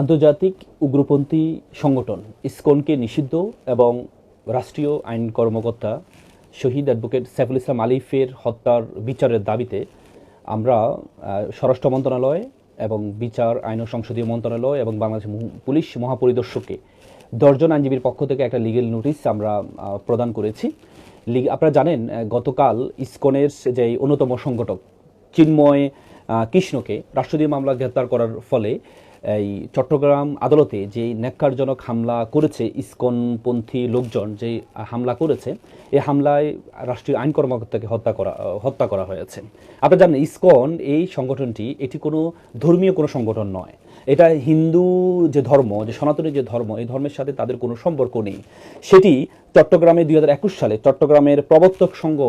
আন্তর্জাতিক উগ্রপন্থী সংগঠন, ইসকনকে নিষিদ্ধ এবং রাষ্ট্রীয় আইন কর্মকর্তা শহীদ অ্যাডভোকেট সাইফুল ইসলাম আলিফের হত্যার বিচারের দাবিতে আমরা স্বরাষ্ট্র মন্ত্রণালয় এবং বিচার আইন ও সংসদীয় মন্ত্রণালয় এবং বাংলাদেশ পুলিশ মহাপরিদর্শককে দশজন আইনজীবীর পক্ষ থেকে একটা লিগেল নোটিশ আমরা প্রদান করেছি। আপনারা জানেন গতকাল ইসকনের যে অন্যতম সংগঠক, চিন্ময় কৃষ্ণকে রাষ্ট্রীয় মামলা গ্রেপ্তার করার ফলে এই চট্টগ্রাম আদালতে যে ন্যাক্কারজনক হামলা করেছে ইসকনপন্থী লোকজন যে হামলা করেছে এই হামলায় রাষ্ট্রীয় আইন কর্মকর্তাকে হত্যা করা হত্যা করা হয়েছে। আপনারা জানেন, ইসকন এই সংগঠনটি এটি কোনো ধর্মীয় কোনো সংগঠন নয়। এটা হিন্দু যে ধর্ম, যে সনাতনী যে ধর্ম, এই ধর্মের সাথে তাদের কোনো সম্পর্ক নেই। সেটি চট্টগ্রামে দুই হাজার একুশ সালে চট্টগ্রামের প্রবর্তক সংঘ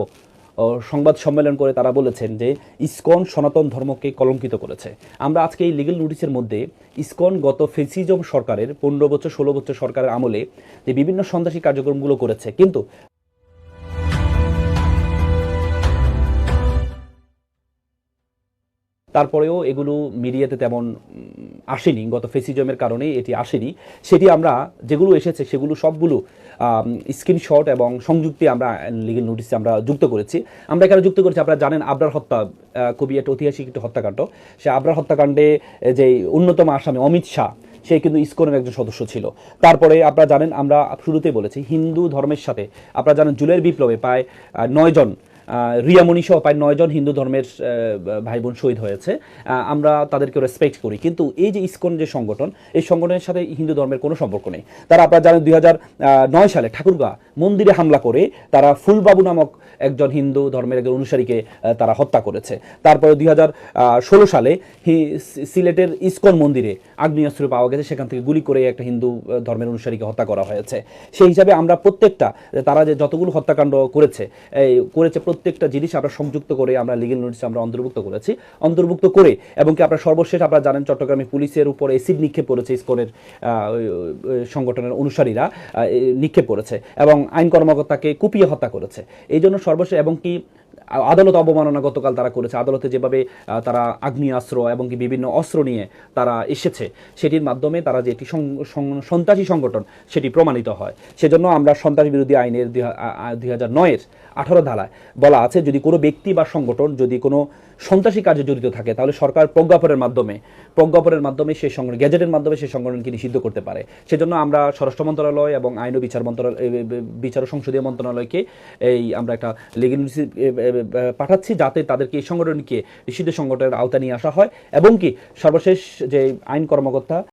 সংবাদ সম্মেলন করে তারা বলেছেন যে ইসকন সনাতন ধর্মকে কলঙ্কিত করেছে। আমরা আজকে এই লিগেল নোটিশের মধ্যে ইসকন গত ফেসিজম সরকারের, পনেরো বছর, ষোলো বছর সরকারের আমলে যে বিভিন্ন সন্ত্রাসী কার্যক্রমগুলো করেছে, কিন্তু তারপরেও এগুলো মিডিয়াতে তেমন আসেনি। গত ফেসিজমের কারণে এটি আসেনি। সেটি আমরা যেগুলো এসেছে সেগুলো সবগুলো স্ক্রিনশট এবং সংযুক্তি আমরা লিগেল নোটিসে আমরা যুক্ত করেছি। আমরা এখানে যুক্ত করেছি আপনারা জানেন আবরার হত্যা খুবই একটা ঐতিহাসিক একটি হত্যাকাণ্ড। সে আবরার হত্যাকাণ্ডে যে অন্যতম আসামি অমিত শাহ সে কিন্তু ইসকনের একজন সদস্য ছিল। তারপরে আপনারা জানেন আমরা শুরুতে বলেছি হিন্দু ধর্মের সাথে আপনারা জানেন জুলের বিপ্লবে প্রায় নয়জন আহ, রিয়ামণি সহ প্রায় নয়জন হিন্দু ধর্মের ভাই বোন শহীদ হয়েছে। আমরা তাদেরকে রেসপেক্ট করি। কিন্তু এই যে ইসকন যে সংগঠন, এই সংগঠনের সাথে হিন্দু ধর্মের কোনো সম্পর্ক নেই। তারা আপনারা জানেন দুই সালে ঠাকুরগা মন্দিরে হামলা করে তারা ফুলবাবু নামক একজন হিন্দু ধর্মের একজন অনুসারীকে তারা হত্যা করেছে। তারপরে দুই সালে সিলেটের ইসকন মন্দিরে আগ্নেয়াস্ত্র পাওয়া গেছে। সেখান থেকে গুলি করে একটা হিন্দু ধর্মের অনুসারীকে হত্যা করা হয়েছে। সেই হিসাবে আমরা প্রত্যেকটা, তারা যে যতগুলো হত্যাকাণ্ড করেছে করেছে প্রত্যেকটা জিনিস আমরা সংযুক্ত করে আমরা লিগেল নোটিস আমরা অন্তর্ভুক্ত করেছি। অন্তর্ভুক্ত করে এবং কি আপনারা সর্বশেষ আপনারা জানেন চট্টগ্রামে পুলিশের উপর এসিড নিক্ষেপ করেছে ইসকনের সংগঠনের অনুসারীরা নিক্ষেপ করেছে এবং আইন কর্মকর্তাকে কুপিয়ে হত্যা করেছে। এই জন্য সর্বশেষ এবং কি আদালত অবমাননা গতকাল তারা করেছে। আদালতে যেভাবে তারা আগ্নেয়াস্ত্র এবং কি বিভিন্ন অস্ত্র নিয়ে তারা এসেছে, সেটির মাধ্যমে তারা যে সং- সন্ত্রাসী সংগঠন, সেটি প্রমাণিত হয়। সেজন্য আমরা সন্ত্রাস বিরোধী আইনের দুই হাজার নয়ের আঠারো ধারায় বলা আছে, যদি কোনো ব্যক্তি বা সংগঠন যদি কোনো সন্ত্রাসী কাজে জড়িত থাকে, তাহলে সরকার প্রজ্ঞাপনের মাধ্যমে প্রজ্ঞাপনের মাধ্যমে সেই সংগঠন গ্যাজেটের মাধ্যমে সেই সংগঠনকে নিষিদ্ধ করতে পারে। সেজন্য আমরা স্বরাষ্ট্র মন্ত্রণালয় এবং আইন ও বিচার মন্ত্রণালয় বিচার সংসদীয় মন্ত্রণালয়কে এই আমরা একটা পাঠাচ্ছি যাতে তাদেরকে এই সংগঠনকে নিষিদ্ধ সংগঠনের আওতা নিয়ে আসা হয় এবং কি সর্বশেষ যে আইন কর্মকর্তা